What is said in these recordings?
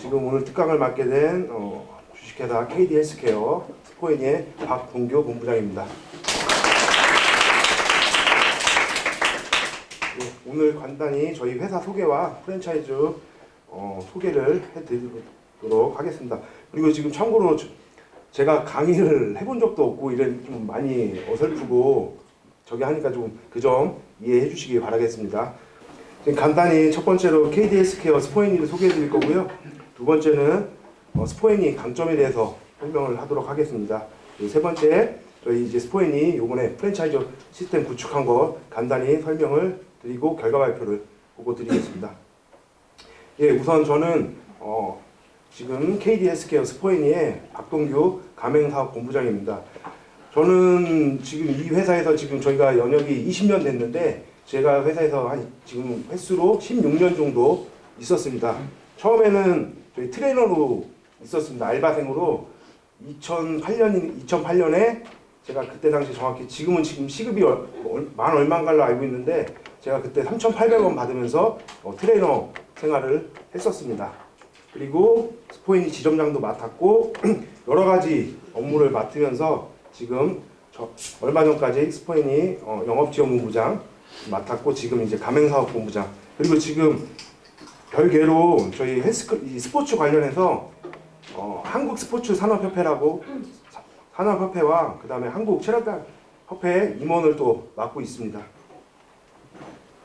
지금 오늘 특강을 맡게 된 어, 주식회사 KD 헬스케어 스포인의 박동교 본부장입니다. 네, 오늘 간단히 저희 회사 소개와 프랜차이즈 어, 소개를 해드리도록 하겠습니다. 그리고 지금 참고로 저- 제가 강의를 해본 적도 없고 이래 좀 많이 어설프고 저기 하니까 좀 그 점 이해해 주시기 바라겠습니다. 간단히 첫 번째로 KD 헬스케어 스포인이를 소개해 드릴 거고요. 두 번째는 어, 스포인이 강점에 대해서 설명을 하도록 하겠습니다. 세 번째 저희 이제 스포인이 요번에 프랜차이즈 시스템 구축한 거 간단히 설명을 드리고 결과 발표를 보고 드리겠습니다. 예, 우선 저는 어, 지금 KD 헬스케어 스포인이의 박동규 가맹사업 본부장입니다. 저는 지금 이 회사에서 지금 저희가 연역이 20년 됐는데 제가 회사에서 한 지금 횟수로 16년 정도 있었습니다. 처음에는 저희 트레이너로 있었습니다. 알바생으로 2008년 2008년에 제가 그때 당시 정확히 지금은 지금 시급이 얼- 얼- 만 얼마인 걸로 알고 있는데 제가 그때 3,800원 받으면서 어, 트레이너 생활을 했었습니다. 그리고 스포인이 지점장도 맡았고 여러 가지 업무를 맡으면서 지금 저 얼마 전까지 스포인이 어, 영업지원본부장 맡았고 지금 이제 가맹사업본부장 그리고 지금 별개로 저희 헬스 이 스포츠 관련해서 어, 한국 스포츠 산업협회라고 사- 산업협회와 그다음에 한국 체력단 협회 임원을 또 맡고 있습니다.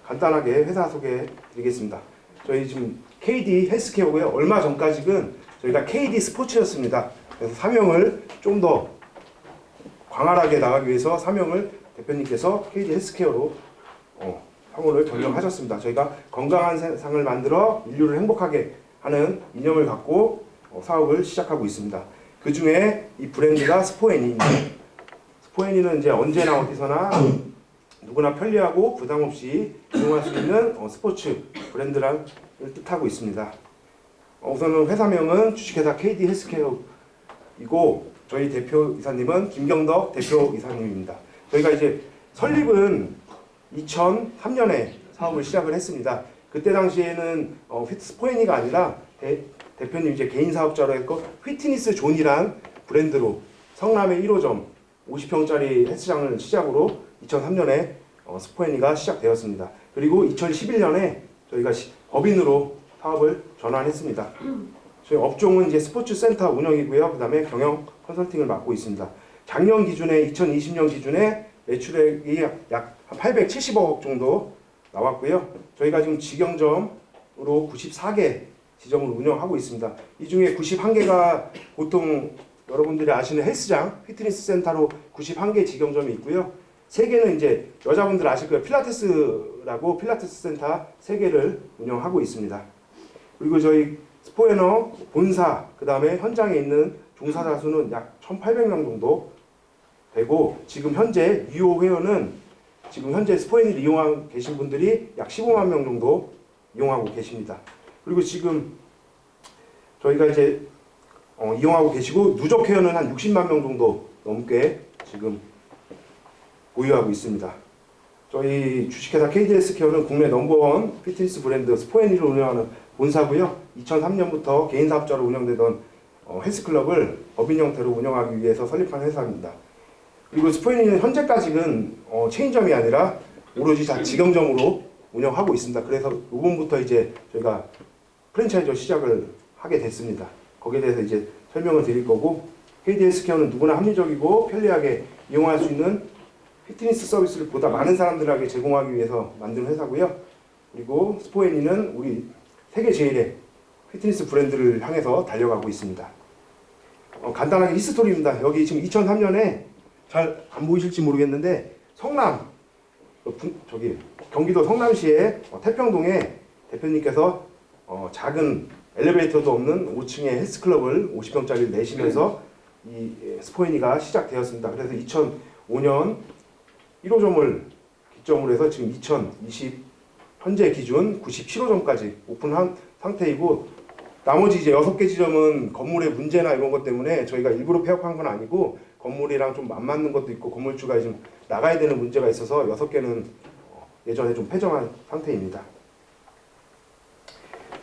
간단하게 회사 소개해 드리겠습니다. 저희 지금 KD 헬스케어고요. 얼마 전까지는 저희가 KD 스포츠였습니다. 그래서 사명을 좀 더 광활하게 나가기 위해서 사명을 대표님께서 KD 헬스케어로 어, 사고를 변경하셨습니다. 저희가 건강한 세상을 만들어 인류를 행복하게 하는 이념을 갖고 어, 사업을 시작하고 있습니다. 그 중에 이 브랜드가 스포애니입니다. 스포애니는 이제 언제나 어디서나 누구나 편리하고 부담 없이 이용할 수 있는 어, 스포츠 브랜드를 뜻하고 있습니다. 어, 우선은 회사명은 주식회사 KD 헬스케어이고 저희 대표 이사님은 김경덕 대표 이사님입니다. 저희가 이제 설립은 2003년에 사업을 시작을 했습니다. 그때 당시에는 어, 스포이니가 아니라 대, 대표님 이제 개인 사업자로 했고 휘트니스 존이란 브랜드로 성남의 1호점 50평짜리 헬스장을 시작으로 2003년에 어, 스포이니가 시작되었습니다. 그리고 2011년에 저희가 시- 법인으로 사업을 전환했습니다. 저희 업종은 이제 스포츠 센터 운영이고요. 그다음에 경영 컨설팅을 맡고 있습니다. 작년 기준에 2020년 기준에 매출액이 약 870억 정도 나왔고요. 저희가 지금 직영점으로 94개 지점을 운영하고 있습니다. 이 중에 91개가 보통 여러분들이 아시는 헬스장, 피트니스 센터로 91개 직영점이 있고요. 세 개는 이제 여자분들 아실 거예요. 필라테스라고 필라테스 센터 세 개를 운영하고 있습니다. 그리고 저희 스포에너 본사 그 다음에 현장에 있는 종사자 수는 약 1,800명 정도 되고 지금 현재 유효 회원은 지금 현재 스포인을 이용하고 계신 분들이 약 15만 명 정도 이용하고 계십니다. 그리고 지금 저희가 이제 어, 이용하고 계시고 누적 회원은 한 60만 명 정도 넘게 지금 보유하고 있습니다. 저희 주식회사 KDS케어는 국내 넘버원 피트니스 브랜드 스포앤이를 운영하는 본사고요. 2003년부터 개인 사업자로 운영되던 어, 헬스클럽을 법인 형태로 운영하기 위해서 설립한 회사입니다. 그리고 스포앤이는 현재까지는 어, 체인점이 아니라 오로지 다 직영점으로 운영하고 있습니다. 그래서 이번부터 이제 저희가 프랜차이즈 시작을 하게 됐습니다. 거기에 대해서 이제 설명을 드릴 거고 KDS케어는 누구나 합리적이고 편리하게 이용할 수 있는 피트니스 서비스를 보다 많은 사람들에게 제공하기 위해서 만든 회사고요. 그리고 스포애니는 우리 세계 제일의 피트니스 브랜드를 향해서 달려가고 있습니다. 어, 간단하게 히스토리입니다. 여기 지금 2003년에 잘 안 보이실지 모르겠는데 성남 어, 분- 저기 경기도 성남시의 어, 태평동에 대표님께서 어, 작은 엘리베이터도 없는 5층의 헬스클럽을 50평짜리 내시면서 이 예, 스포이니가 시작되었습니다. 그래서 2005년 1호점을 기점으로 해서 지금 2020 현재 기준 97호점까지 오픈한 상태이고 나머지 이제 6개 지점은 건물의 문제나 이런 것 때문에 저희가 일부러 폐업한 건 아니고 건물이랑 좀 안 맞는 것도 있고 건물주가 지금 나가야 되는 문제가 있어서 6개는 예전에 좀 폐점한 상태입니다.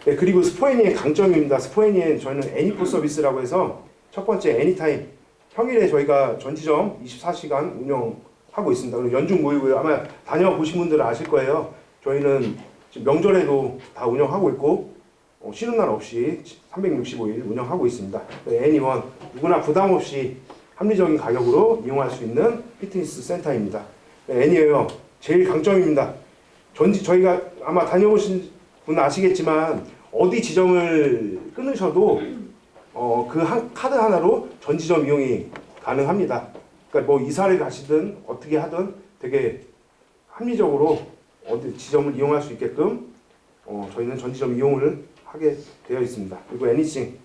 네, 그리고 스포애니의 강점입니다. 스포애니엔 저희는 애니포 서비스라고 해서 첫 번째 애니타임 평일에 저희가 전지점 24시간 운영하고 있습니다. 연중 모이고요. 아마 다녀보신 분들은 아실 거예요. 저희는 명절에도 다 운영하고 있고 어, 쉬는 날 없이 365일 운영하고 있습니다. 네, 애니원 누구나 부담 없이 합리적인 가격으로 이용할 수 있는 피트니스 센터입니다. 네, 애니에요. 제일 강점입니다. 전지 저희가 아마 다녀보신 분 아시겠지만 어디 지점을 끊으셔도 어, 그 한, 카드 하나로 전 지점 이용이 가능합니다. 그러니까 뭐 이사를 가시든 어떻게 하든 되게 합리적으로 어디 지점을 이용할 수 있게끔 어, 저희는 전 지점 이용을 하게 되어 있습니다. 그리고 애니싱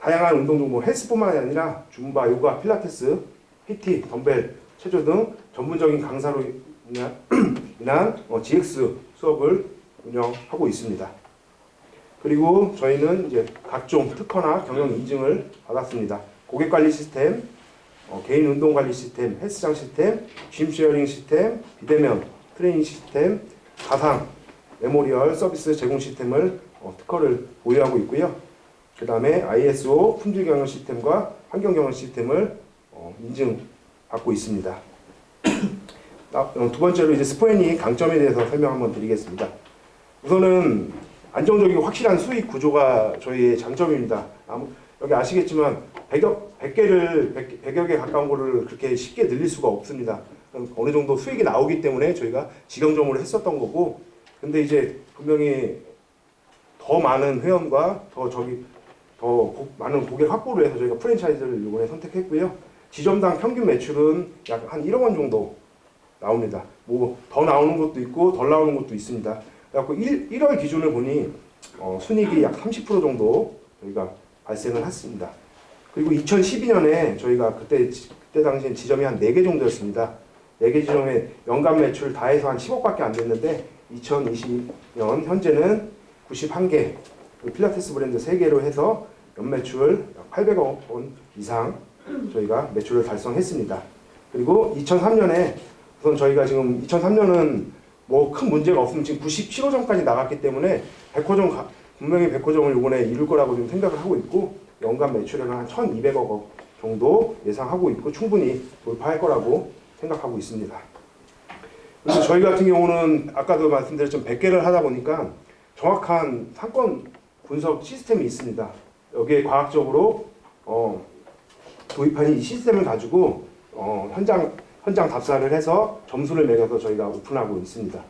다양한 운동 종목 헬스뿐만 아니라 줌바, 요가, 필라테스, PT, 덤벨, 체조 등 전문적인 강사로 인한 어, GX 수업을 운영하고 있습니다. 그리고 저희는 이제 각종 특허나 경영 인증을 받았습니다. 고객 관리 시스템, 어, 개인 운동 관리 시스템, 헬스장 시스템, 짐 쉐어링 시스템, 비대면 트레이닝 시스템, 가상 메모리얼 서비스 제공 시스템을 어, 특허를 보유하고 있고요. 그 다음에 ISO 품질 경영 시스템과 환경 경영 시스템을 어, 인증받고 있습니다. 아, 어, 두 번째로 이제 스포엔이 강점에 대해서 설명 한번 드리겠습니다. 우선은 안정적이고 확실한 수익 구조가 저희의 장점입니다. 아무, 여기 아시겠지만 100여, 100개를 100, 100여 개 가까운 거를 그렇게 쉽게 늘릴 수가 없습니다. 어느 정도 수익이 나오기 때문에 저희가 직영점으로 했었던 거고 근데 이제 분명히 더 많은 회원과 더 저기 더 고- 많은 고객 확보를 해서 저희가 프랜차이즈를 이번에 선택했고요. 지점당 평균 매출은 약 한 1억 원 정도 나옵니다. 뭐 더 나오는 것도 있고 덜 나오는 것도 있습니다. 그래갖고 1, 1월 기준을 보니 어, 순이익이 약 30% 정도 저희가 발생을 했습니다. 그리고 2012년에 저희가 그때 지- 그때 당시엔 지점이 한 4개 정도였습니다. 4개 지점에 연간 매출 다 해서 한 10억밖에 안 됐는데 2020년 현재는 91개 필라테스 브랜드 3개로 해서 연매출 약 800억 원 이상 저희가 매출을 달성했습니다. 그리고 2003년에 우선 저희가 지금 2003년은 뭐 큰 문제가 없으면 지금 97호점까지 나갔기 때문에 백호점 가- 분명히 백호점을 이번에 이룰 거라고 좀 생각을 하고 있고 연간 매출액은 한 1,200억 원 정도 예상하고 있고 충분히 돌파할 거라고 생각하고 있습니다. 그래서 저희 같은 경우는 아까도 말씀드렸지만 100개를 하다 보니까 정확한 상권 분석 시스템이 있습니다. 여기에 과학적으로 어, 도입한 이 시스템을 가지고 어, 현장 현장 답사를 해서 점수를 매겨서 저희가 오픈하고 있습니다.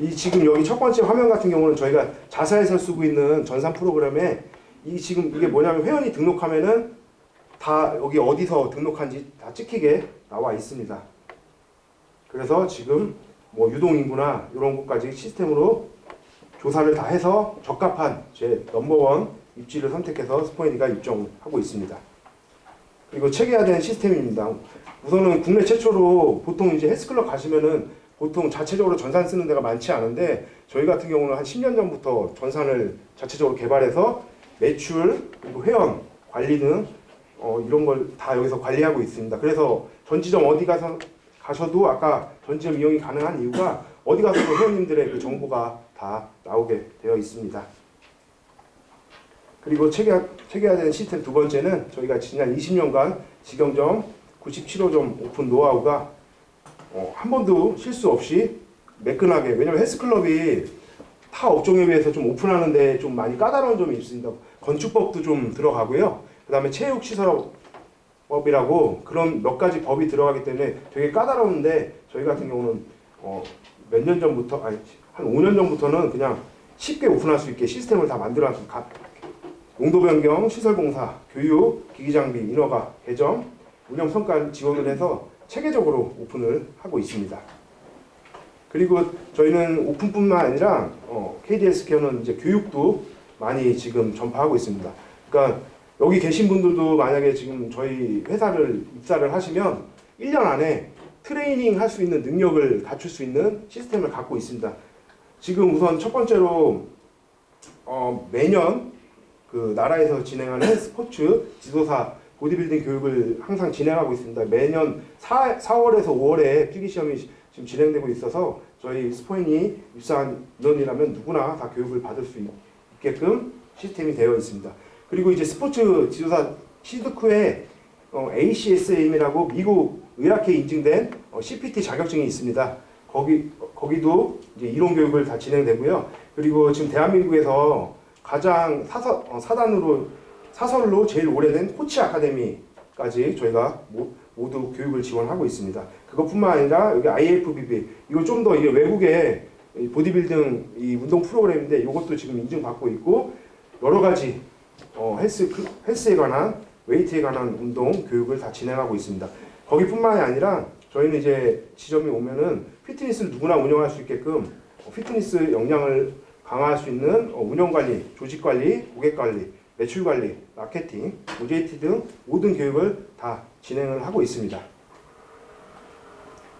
이 지금 여기 첫 번째 화면 같은 경우는 저희가 자사에서 쓰고 있는 전산 프로그램에 이 지금 이게 뭐냐면 회원이 등록하면은 다 여기 어디서 등록한지 다 찍히게 나와 있습니다. 그래서 지금 뭐 유동인구나 이런 것까지 시스템으로 조사를 다 해서 적합한 제 넘버원 입지를 선택해서 스포인이가 입점하고 있습니다. 그리고 체계화된 시스템입니다. 우선은 국내 최초로 보통 이제 헬스클럽 가시면은 보통 자체적으로 전산 쓰는 데가 많지 않은데 저희 같은 경우는 한 10년 전부터 전산을 자체적으로 개발해서 매출 그리고 회원 관리 등 어, 이런 걸 다 여기서 관리하고 있습니다. 그래서 전지점 어디 가서 가셔도 아까 전지점 이용이 가능한 이유가 어디 가서도 회원님들의 그 정보가 다 나오게 되어 있습니다. 그리고 체계화, 체계화된 시스템 두 번째는 저희가 지난 20년간 직영점 97호점 오픈 노하우가 어, 한 번도 실수 없이 매끈하게 왜냐면 헬스클럽이 타 업종에 비해서 좀 오픈하는데 좀 많이 까다로운 점이 있습니다. 건축법도 좀 들어가고요. 그 다음에 체육시설 법이라고 그런 몇 가지 법이 들어가기 때문에 되게 까다로운데 저희 같은 경우는 어, 몇 년 전부터 아니 한 5년 전부터는 그냥 쉽게 오픈할 수 있게 시스템을 다 만들어놨습니다. 용도 변경, 시설 공사, 교육, 기기 장비, 인허가, 개점, 운영 평가 지원을 해서 체계적으로 오픈을 하고 있습니다. 그리고 저희는 오픈뿐만 아니라 어, KDS케어는 이제 교육도 많이 지금 전파하고 있습니다. 그러니까 여기 계신 분들도 만약에 지금 저희 회사를 입사를 하시면 1년 안에 트레이닝 할 수 있는 능력을 갖출 수 있는 시스템을 갖고 있습니다. 지금 우선 첫 번째로 어, 매년 그 나라에서 진행하는 스포츠 지도사 보디빌딩 교육을 항상 진행하고 있습니다. 매년 4, 4월에서 5월에 필기 시험이 시- 지금 진행되고 있어서 저희 스포인이 입사한 인원이라면 누구나 다 교육을 받을 수 있, 있게끔 시스템이 되어 있습니다. 그리고 이제 스포츠 지도사 시드쿠에 어, ACSM이라고 미국 의학회 인증된 어, CPT 자격증이 있습니다. 거기 거기도 이제 이론 교육을 다 진행되고요. 그리고 지금 대한민국에서 가장 사서, 어, 사단으로 사설로 제일 오래된 코치 아카데미까지 저희가 모, 모두 교육을 지원하고 있습니다. 그것뿐만 아니라 여기 IFBB 이거 좀 더 이게 외국의 이 보디빌딩 이 운동 프로그램인데 이것도 지금 인증받고 있고 여러 가지 어, 헬스 클- 헬스에 관한 웨이트에 관한 운동 교육을 다 진행하고 있습니다. 거기뿐만이 아니라 저희는 이제 지점이 오면은 피트니스를 누구나 운영할 수 있게끔 어, 피트니스 역량을 강화할 수 있는 어, 운영 관리, 조직 관리, 고객 관리, 매출 관리, 마케팅, OJT 등 모든 교육을 다 진행을 하고 있습니다.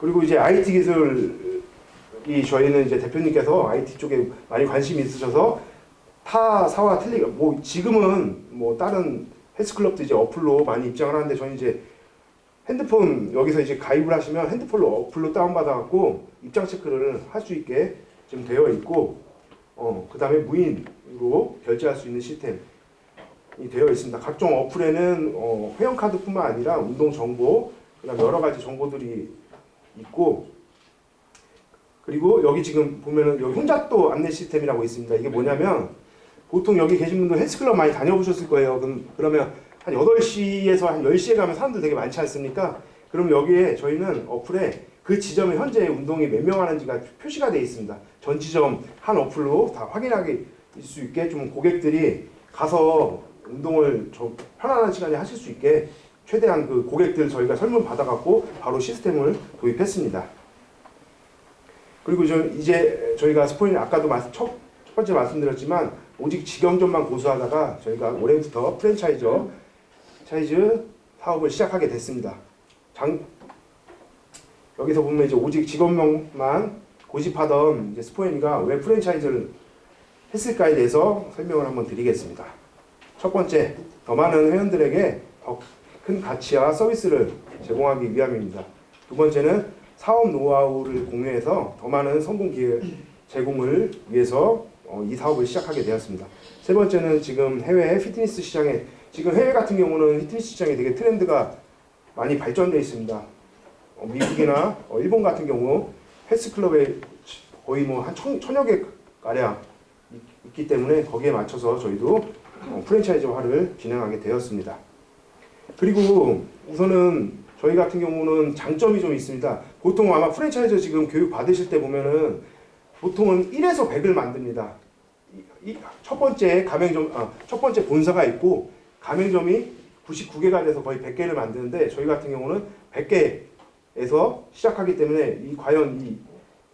그리고 이제 IT 기술이 저희는 이제 대표님께서 IT 쪽에 많이 관심이 있으셔서 타 사와 틀리게 뭐 지금은 뭐 다른 헬스클럽도 이제 어플로 많이 입장을 하는데 저는 이제 핸드폰 여기서 이제 가입을 하시면 핸드폰로 어플로 다운받아 갖고 입장 체크를 할 수 있게 지금 되어 있고 어 그 다음에 무인으로 결제할 수 있는 시스템이 되어 있습니다. 각종 어플에는 어 회원 카드뿐만 아니라 운동 정보 그 다음 여러 가지 정보들이 있고 그리고 여기 지금 보면은 여기 또 안내 시스템이라고 있습니다. 이게 뭐냐면 보통 여기 계신 분들 헬스클럽 많이 다녀보셨을 거예요. 그럼 그러면 한 8시에서 한 10시에 가면 사람들 되게 많지 않습니까? 그럼 여기에 저희는 어플에 그 지점에 현재 운동이 몇 명 하는지가 표시가 되어 있습니다. 전 지점 한 어플로 다 확인하게 수 있게 좀 고객들이 가서 운동을 좀 편안한 시간에 하실 수 있게 최대한 그 고객들 저희가 설문 받아갖고 바로 시스템을 도입했습니다. 그리고 저 이제 저희가 스포인 아까도 첫 번째 말씀드렸지만 오직 직영점만 고수하다가 저희가 올해부터 프랜차이저 차이즈 사업을 시작하게 됐습니다. 장 여기서 보면 이제 오직 직원명만 고집하던 이제 스포인이가 왜 프랜차이즈를 했을까에 대해서 설명을 한번 드리겠습니다. 첫 번째, 더 많은 회원들에게 더 큰 가치와 서비스를 제공하기 위함입니다. 두 번째는 사업 노하우를 공유해서 더 많은 성공 기회 제공을 위해서 어, 이 사업을 시작하게 되었습니다. 세 번째는 지금 해외 피트니스 시장에 지금 해외 같은 경우는 피트니스 시장에 되게 트렌드가 많이 발전되어 있습니다. 어, 미국이나 어, 일본 같은 경우 헬스클럽에 거의 뭐 한 천여 개 가량 있- 있기 때문에 거기에 맞춰서 저희도 어, 프랜차이즈화를 진행하게 되었습니다. 그리고 우선은 저희 같은 경우는 장점이 좀 있습니다. 보통 아마 프랜차이즈 지금 교육 받으실 때 보면은 보통은 1에서 100을 만듭니다. 이- 이- 첫 번째 가맹점, 아, 첫 번째 본사가 있고 가맹점이 99개가 돼서 거의 100개를 만드는데 저희 같은 경우는 100개에서 시작하기 때문에 이 과연 이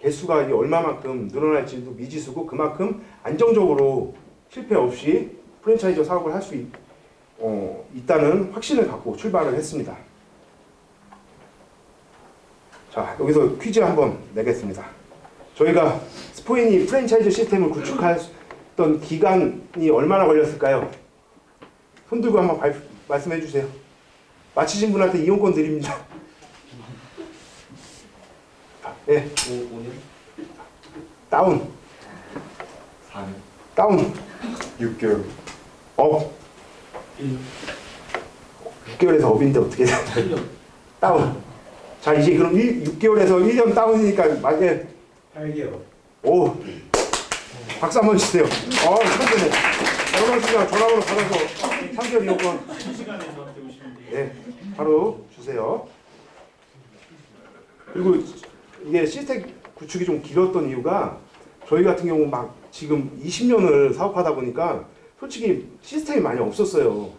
개수가 이게 얼마만큼 늘어날지도 미지수고 그만큼 안정적으로 실패 없이 프랜차이즈 사업을 할 수 어, 있다는 확신을 갖고 출발을 했습니다. 자, 여기서 퀴즈 한번 내겠습니다. 저희가 스포인이 프랜차이즈 시스템을 구축했던 기간이 얼마나 걸렸을까요? 손 들고 한번 발, 말씀해 주세요. 맞히신 분한테 이용권 드립니다. 예, 5년? 다운, 4년? 다운, 6개월 업. 6개월에서 업인데 어떻게 돼? 다운. 자, 이제 그럼 1, 6개월에서 1년 다운이니까 만약에 8개월 오 박수 한번 주세요. 어 천재네. 여러분 씨가 전화번호 받아서 3개월 이용권 시간에 저한테 오시면 돼요. 네 바로 주세요. 그리고 이게 시스템 구축이 좀 길었던 이유가 저희 같은 경우 막 지금 20년을 사업하다 보니까 솔직히 시스템이 많이 없었어요.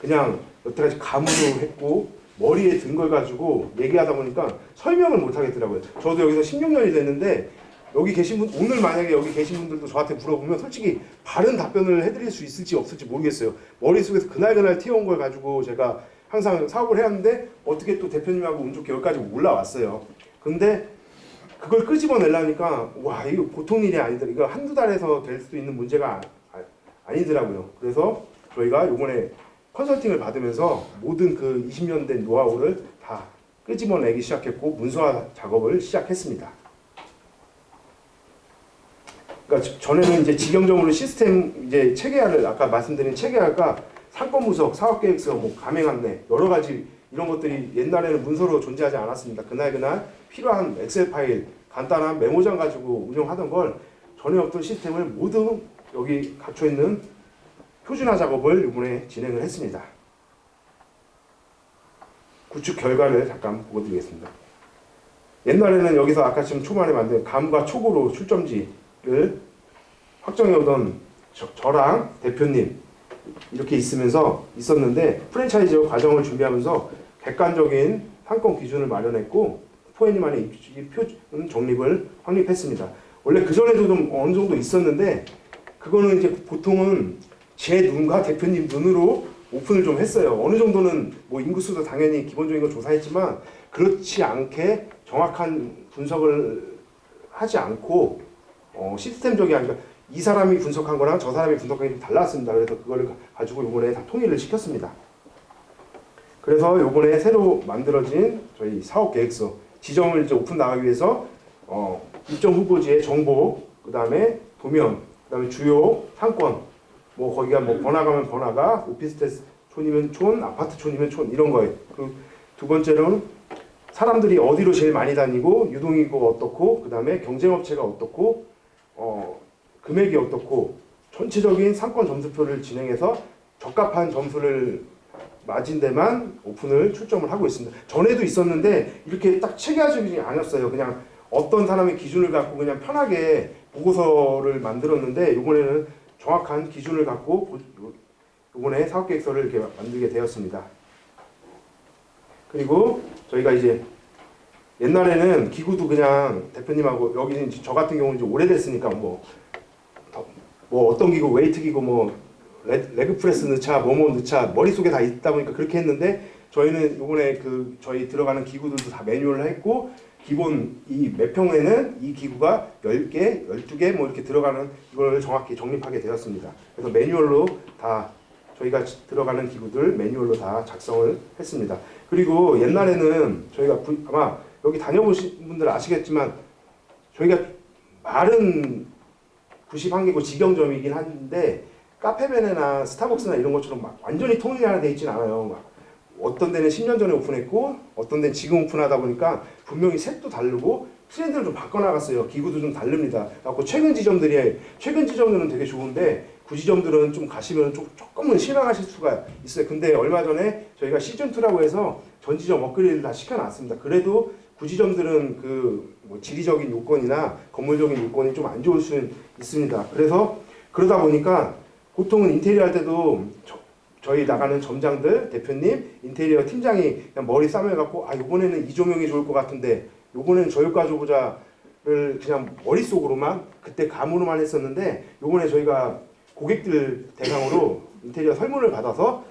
그냥 여태까지 감으로 했고 머리에 든 걸 가지고 얘기하다 보니까 설명을 못 하겠더라고요. 저도 여기서 16년이 됐는데 여기 계신 분 오늘 만약에 여기 계신 분들도 저한테 물어보면 솔직히 바른 답변을 해드릴 수 있을지 없을지 모르겠어요. 머릿속에서 그날 그날 튀어온 걸 가지고 제가 항상 사업을 해왔는데 어떻게 또 대표님하고 운 좋게 여기까지 올라왔어요. 근데 그걸 끄집어내려니까 와 이거 보통 일이 아니다. 이거 한두 달에서 될 수 있는 문제가 아, 아니더라고요. 그래서 저희가 요번에 컨설팅을 받으면서 모든 그 20년 된 노하우를 다 끄집어내기 시작했고 문서화 작업을 시작했습니다. 그러니까 전에는 이제 직영적으로 시스템 이제 체계화를 아까 말씀드린 체계화가 상권 분석, 사업 계획서, 뭐 가맹 안내 여러 가지 이런 것들이 옛날에는 문서로 존재하지 않았습니다. 그날 그날 필요한 엑셀 파일, 간단한 메모장 가지고 운영하던 걸 전에 없던 시스템을 모두 여기 갖춰 있는 표준화 작업을 이번에 진행을 했습니다. 구축 결과를 잠깐 보여드리겠습니다. 옛날에는 여기서 아까 지금 초반에 만든 감과 촉으로 출점지를 확정해 오던 저, 저랑 대표님 이렇게 있으면서 있었는데 프랜차이즈 과정을 준비하면서 객관적인 상권 기준을 마련했고 포에니만의 입지 표준 정립을 확립했습니다. 원래 그 전에도 좀 어느 정도 있었는데 그거는 이제 보통은 제 눈과 대표님 눈으로 오픈을 좀 했어요. 어느 정도는 뭐 인구수도 당연히 기본적인 거 조사했지만 그렇지 않게 정확한 분석을 하지 않고 어, 시스템적이 아니라 이 사람이 분석한 거랑 저 사람이 분석한 게 좀 달랐습니다. 그래서 그거를 가지고 이번에 다 통일을 시켰습니다. 그래서 이번에 새로 만들어진 저희 사업 계획서 지정을 이제 오픈 나가기 위해서 어, 입점 후보지의 정보, 그 다음에 도면, 그 다음에 주요 상권, 뭐 거기가 뭐 번화가면 번화가, 오피스텔 촌이면 촌, 아파트 촌이면 촌 이런 거예요. 그두 번째로는 사람들이 어디로 제일 많이 다니고 유동이고 어떻고, 그 다음에 경쟁업체가 어떻고, 어, 금액이 어떻고, 전체적인 상권 점수표를 진행해서 적합한 점수를 맞은 데만 오픈을 출점을 하고 있습니다. 전에도 있었는데 이렇게 딱 체계화적이지 않았어요. 그냥 어떤 사람의 기준을 갖고 그냥 편하게 보고서를 만들었는데 이번에는 정확한 기준을 갖고 보- 이번에 사업계획서를 이렇게 만들게 되었습니다. 그리고 저희가 이제 옛날에는 기구도 그냥 대표님하고 여기는 저 같은 경우는 이제 오래됐으니까 뭐, 더- 뭐 어떤 기구 웨이트 기구 뭐 레, 레그 프레스 넣자 뭐뭐 넣자 머릿속에 다 있다 보니까 그렇게 했는데 저희는 이번에 그 저희 들어가는 기구들도 다 매뉴얼을 했고 기본 이 몇 평에는 이 기구가 10개, 12개 뭐 이렇게 들어가는 이걸 정확히 정립하게 되었습니다. 그래서 매뉴얼로 다 저희가 들어가는 기구들 매뉴얼로 다 작성을 했습니다. 그리고 옛날에는 저희가 부- 아마 여기 다녀보신 분들 아시겠지만 저희가 말은 91개고 직영점이긴 한데 카페베네나 스타벅스나 이런 것처럼 막 완전히 통일화돼 있진 않아요. 막 어떤 데는 10년 전에 오픈했고 어떤 데는 지금 오픈하다 보니까 분명히 색도 다르고 트렌드를 좀 바꿔나갔어요. 기구도 좀 다릅니다. 그래서 최근 지점들이 최근 지점들은 되게 좋은데 구 지점들은 좀 가시면 좀 조금은 실망하실 수가 있어요. 근데 얼마 전에 저희가 시즌 2라고 해서 전 지점 업그레이드 다 시켜놨습니다. 그래도 구 지점들은 그 뭐 지리적인 요건이나 건물적인 요건이 좀 안 좋을 수 있습니다. 그래서 그러다 보니까 보통은 인테리어 할 때도 저, 저희 나가는 점장들 대표님 인테리어 팀장이 그냥 머리 싸매갖고 아 이번에는 이 조명이 좋을 것 같은데 요번에는 저효과 줘보자를 그냥 머릿속으로만 그때 감으로만 했었는데 요번에 저희가 고객들 대상으로 인테리어 설문을 받아서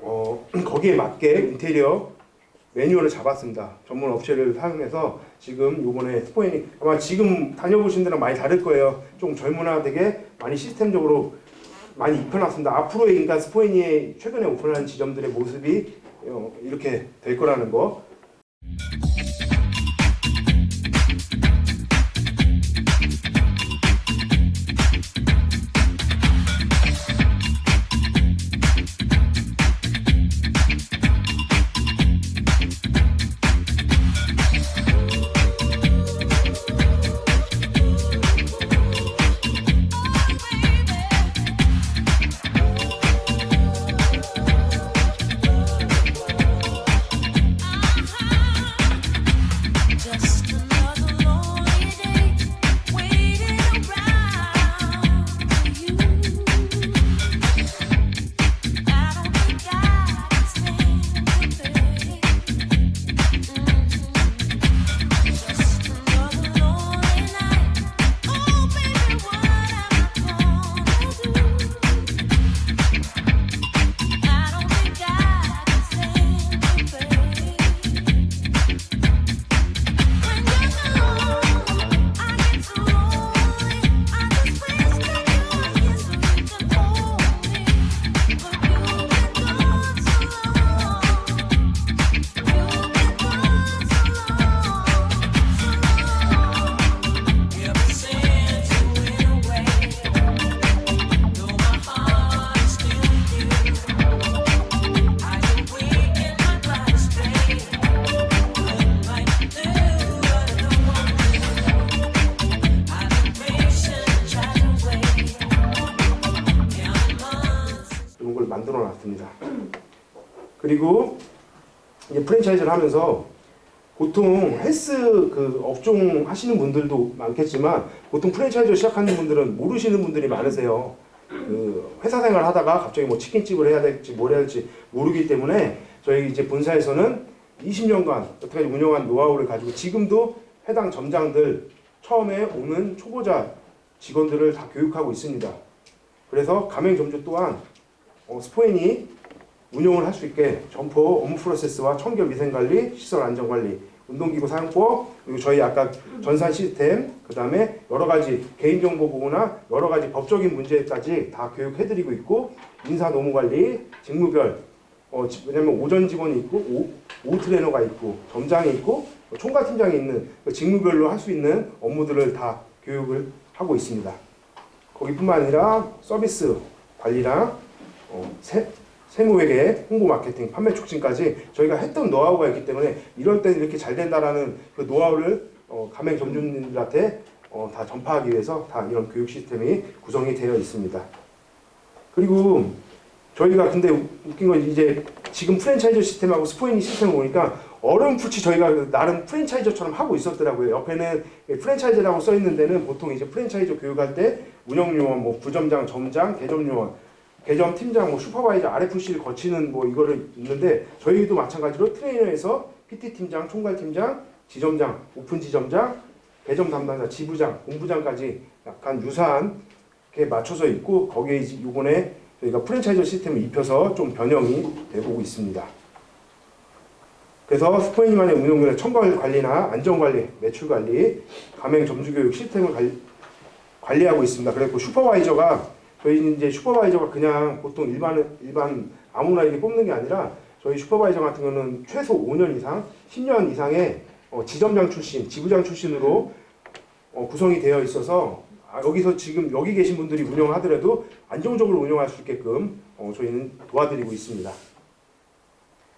어, 거기에 맞게 인테리어 매뉴얼을 잡았습니다. 전문 업체를 사용해서 지금 요번에 스포인이 아마 지금 다녀보신 데랑 많이 다를 거예요. 좀 젊은화되게 많이 시스템적으로 많이 입혀놨습니다. 앞으로의 인간 스포인이 최근에 오픈한 지점들의 모습이 어, 이렇게 될 거라는 거 이제 프랜차이즈를 하면서 보통 헬스 그 업종 하시는 분들도 많겠지만 보통 프랜차이즈 시작하는 분들은 모르시는 분들이 많으세요. 그 회사 생활 하다가 갑자기 뭐 치킨집을 해야 될지 뭘 해야 될지 모르기 때문에 저희 이제 본사에서는 20년간 여태까지 운영한 노하우를 가지고 지금도 해당 점장들 처음에 오는 초보자 직원들을 다 교육하고 있습니다. 그래서 가맹점주 또한 어, 스포인이 운영을 할 수 있게 점포 업무 프로세스와 청결 위생관리, 시설 안전관리, 운동기구 사용법 그리고 저희 아까 전산 시스템 그 다음에 여러 가지 개인정보 보호나 여러 가지 법적인 문제까지 다 교육해드리고 있고 인사 노무 관리, 직무별 어, 지- 왜냐면 오전 직원이 있고 오, 오후 트레이너가 있고 점장이 있고 총괄 팀장이 있는 그 직무별로 할 수 있는 업무들을 다 교육을 하고 있습니다. 거기뿐만 아니라 서비스 관리랑 어, 세, 세무회계, 홍보 마케팅, 판매 촉진까지 저희가 했던 노하우가 있기 때문에 이럴 때는 이렇게 잘 된다라는 그 노하우를 어, 가맹 점주님들한테 어, 다 전파하기 위해서 다 이런 교육 시스템이 구성이 되어 있습니다. 그리고 저희가 근데 웃긴 건 이제 지금 프랜차이즈 시스템하고 스포인 시스템을 보니까 어렴풋이 저희가 그 나름 프랜차이저처럼 하고 있었더라고요. 옆에는 프랜차이즈라고 써 있는 데는 보통 이제 프랜차이즈 교육할 때 운영요원, 뭐 부점장, 점장, 개점요원, 개점 팀장, 뭐 슈퍼바이저, RFC를 거치는 뭐 이거를 있는데 저희도 마찬가지로 트레이너에서 PT 팀장, 총괄 팀장, 지점장, 오픈 지점장, 개점 담당자, 지부장, 본부장까지 약간 유사한 게 맞춰져 있고 거기에 이제 요번에 저희가 프랜차이즈 시스템을 입혀서 좀 변형이 되고 있습니다. 그래서 스포인만의 운영률의 청결 관리나 안전 관리, 매출 관리, 가맹 점주 교육 시스템을 관리, 관리하고 있습니다. 그리고 슈퍼바이저가 저희 이제 슈퍼바이저가 그냥 보통 일반 일반 아무나 이렇게 뽑는 게 아니라 저희 슈퍼바이저 같은 거는 최소 5년 이상, 10년 이상의 어, 지점장 출신, 지부장 출신으로 어, 구성이 되어 있어서 아, 여기서 지금 여기 계신 분들이 운영하더라도 안정적으로 운영할 수 있게끔 어, 저희는 도와드리고 있습니다.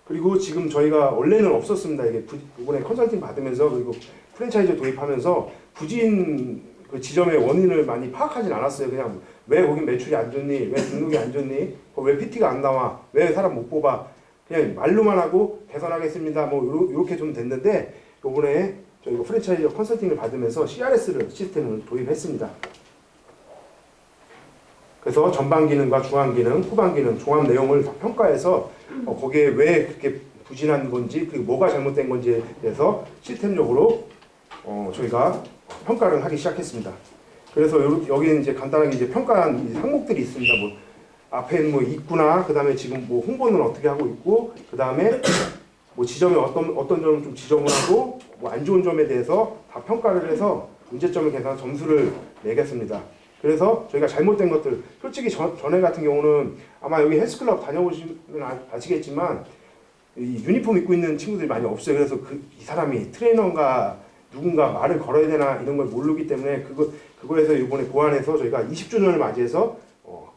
그리고 지금 저희가 원래는 없었습니다. 이게 부, 이번에 컨설팅 받으면서 그리고 프랜차이즈 도입하면서 부진 그 지점의 원인을 많이 파악하진 않았어요. 그냥 왜 거긴 매출이 안 좋니? 왜 등록이 안 좋니? 어, 왜 PT가 안 나와? 왜 사람 못 뽑아? 그냥 말로만 하고 개선하겠습니다. 뭐 요렇게 좀 됐는데 요번에 저희가 프랜차이즈 컨설팅을 받으면서 CRS를 시스템을 도입했습니다. 그래서 전방 기능과 중앙 기능, 후방 기능, 종합 내용을 다 평가해서 어, 거기에 왜 그렇게 부진한 건지 그리고 뭐가 잘못된 건지에 대해서 시스템적으로 어, 저희가 평가를 하기 시작했습니다. 그래서 요- 여기는 이제 간단하게 이제 평가한 이 항목들이 있습니다. 뭐 앞에 뭐 입구나 그 다음에 지금 뭐 홍보는 어떻게 하고 있고 그 다음에 뭐 지점에 어떤 어떤 점을 좀 지적을 하고 뭐 안 좋은 점에 대해서 다 평가를 해서 문제점을 계산 점수를 매겼습니다. 그래서 저희가 잘못된 것들 솔직히 전, 전에 같은 경우는 아마 여기 헬스클럽 다녀보시면 아- 아시겠지만 이 유니폼 입고 있는 친구들이 많이 없어요. 그래서 그 이 사람이 트레이너인가 누군가 말을 걸어야 되나 이런 걸 모르기 때문에 그거 그거에서 이번에 보완해서 저희가 20주년을 맞이해서 어,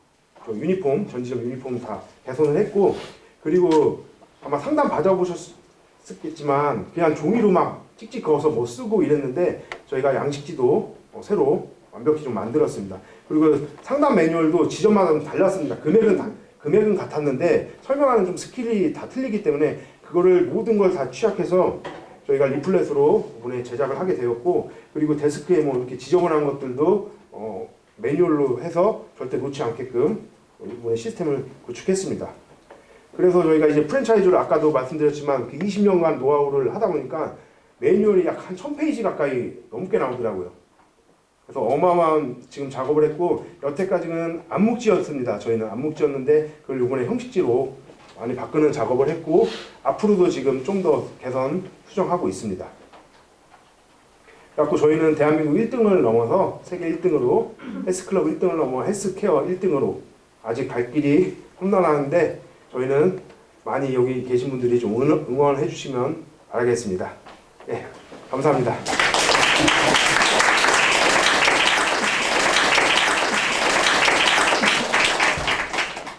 그 유니폼 전지점 유니폼 다 개선을 했고 그리고 아마 상담 받아보셨겠지만 그냥 종이로 막 찍찍 그어서 뭐 쓰고 이랬는데 저희가 양식지도 어, 새로 완벽히 좀 만들었습니다. 그리고 상담 매뉴얼도 지점마다 좀 달랐습니다. 금액은 다, 금액은 같았는데 설명하는 좀 스킬이 다 틀리기 때문에 그거를 모든 걸 다 취약해서 저희가 리플렛으로 이번에 제작을 하게 되었고 그리고 데스크에 뭐 이렇게 지저분한 것들도 어, 매뉴얼로 해서 절대 놓지 않게끔 이번에 시스템을 구축했습니다. 그래서 저희가 이제 프랜차이즈를 아까도 말씀드렸지만 그 20년간 노하우를 하다 보니까 매뉴얼이 약 한 1000페이지 가까이 넘게 나오더라고요. 그래서 어마어마한 지금 작업을 했고 여태까지는 암묵지였습니다. 저희는 암묵지였는데 그걸 이번에 형식지로 많이 바꾸는 작업을 했고 앞으로도 지금 좀 더 개선 수정하고 있습니다. 그래갖고 저희는 대한민국 1등을 넘어서 세계 1등으로 헬스클럽 1등을 넘어 헬스케어 1등으로 아직 갈 길이 험난한데 저희는 많이 여기 계신 분들이 좀 응원- 응원해 주시면 바라겠습니다. 네, 감사합니다.